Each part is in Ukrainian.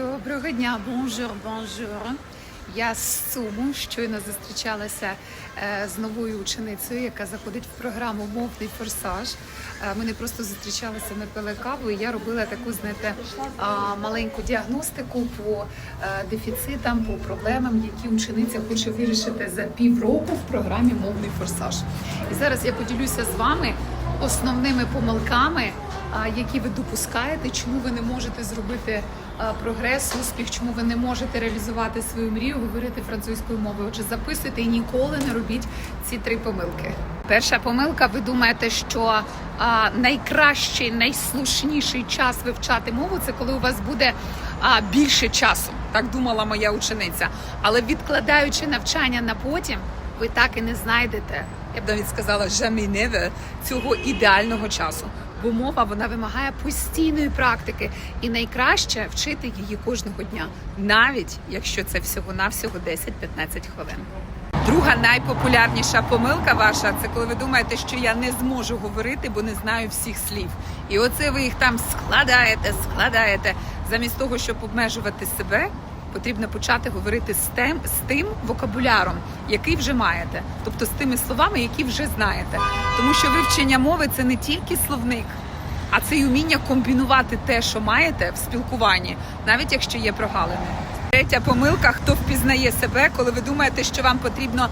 Доброго дня, бонжур, бонжур. Я з Суму щойно зустрічалася е, з новою ученицею, яка заходить в програму Мовний форсаж. Е, Ми не просто зустрічалися, ми пили каву, і я робила таку, знаєте, маленьку діагностику по е, дефіцитам, по проблемам, які учениця хоче вирішити за півроку в програмі Мовний форсаж. І зараз я поділюся з вами основними помилками, які ви допускаєте, чому ви не можете зробити прогрес, успіх, чому ви не можете реалізувати свою мрію, говорити французькою мовою. Отже, записуйте і ніколи не робіть ці три помилки. Перша помилка, ви думаєте, що а, найкращий, найслушніший час вивчати мову це коли у вас буде а, більше часу. Так думала моя учениця. Але відкладаючи навчання на потім, ви так і не знайдете. Я б навіть сказала never, цього ідеального часу. Бо мова вона вимагає постійної практики, і найкраще вчити її кожного дня, навіть якщо це всього навсього 10-15 хвилин. Друга найпопулярніша помилка ваша це коли ви думаєте, що я не зможу говорити, бо не знаю всіх слів. І оце ви їх там складаєте, складаєте. Замість того, щоб обмежувати себе, потрібно почати говорити з тим, з тим вокабуляром, який вже маєте, тобто з тими словами, які вже знаєте. Тому що вивчення мови це не тільки словник, а це й уміння комбінувати те, що маєте в спілкуванні, навіть якщо є прогалини. Третя помилка: хто впізнає себе, коли ви думаєте, що вам потрібно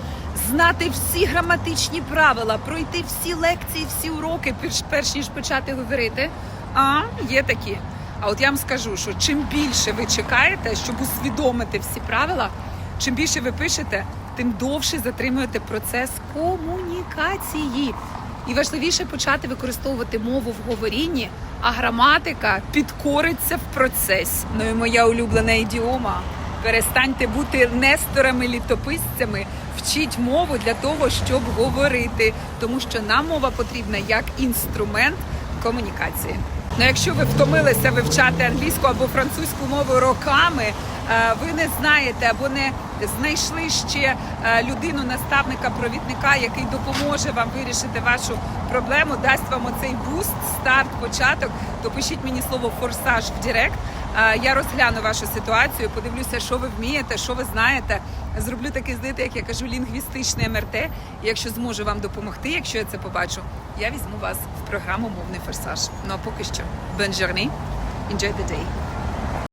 знати всі граматичні правила, пройти всі лекції, всі уроки, перш, ніж почати говорити. А є такі. А от я вам скажу, що чим більше ви чекаєте, щоб усвідомити всі правила, чим більше ви пишете, тим довше затримуєте процес комунікації. І важливіше почати використовувати мову в говорінні, а граматика підкориться в процесі. Ну і моя улюблена ідіома. Перестаньте бути несторами літописцями, вчіть мову для того, щоб говорити, тому що нам мова потрібна як інструмент комунікації. Ну, якщо ви втомилися вивчати англійську або французьку мову роками, е, ви не знаєте або не знайшли ще е, людину, наставника, провідника, який допоможе вам вирішити вашу проблему, дасть вам оцей буст, старт, початок, то пишіть мені слово форсаж в Директ. Е, Я розгляну вашу ситуацію, подивлюся, що ви вмієте, що ви знаєте. Зроблю такий, знаєте, як я кажу, лінгвістичний МРТ. І якщо зможу вам допомогти, якщо я це побачу, я візьму вас в програму Мовний форсаж. Ну а поки що, journée, enjoy the day.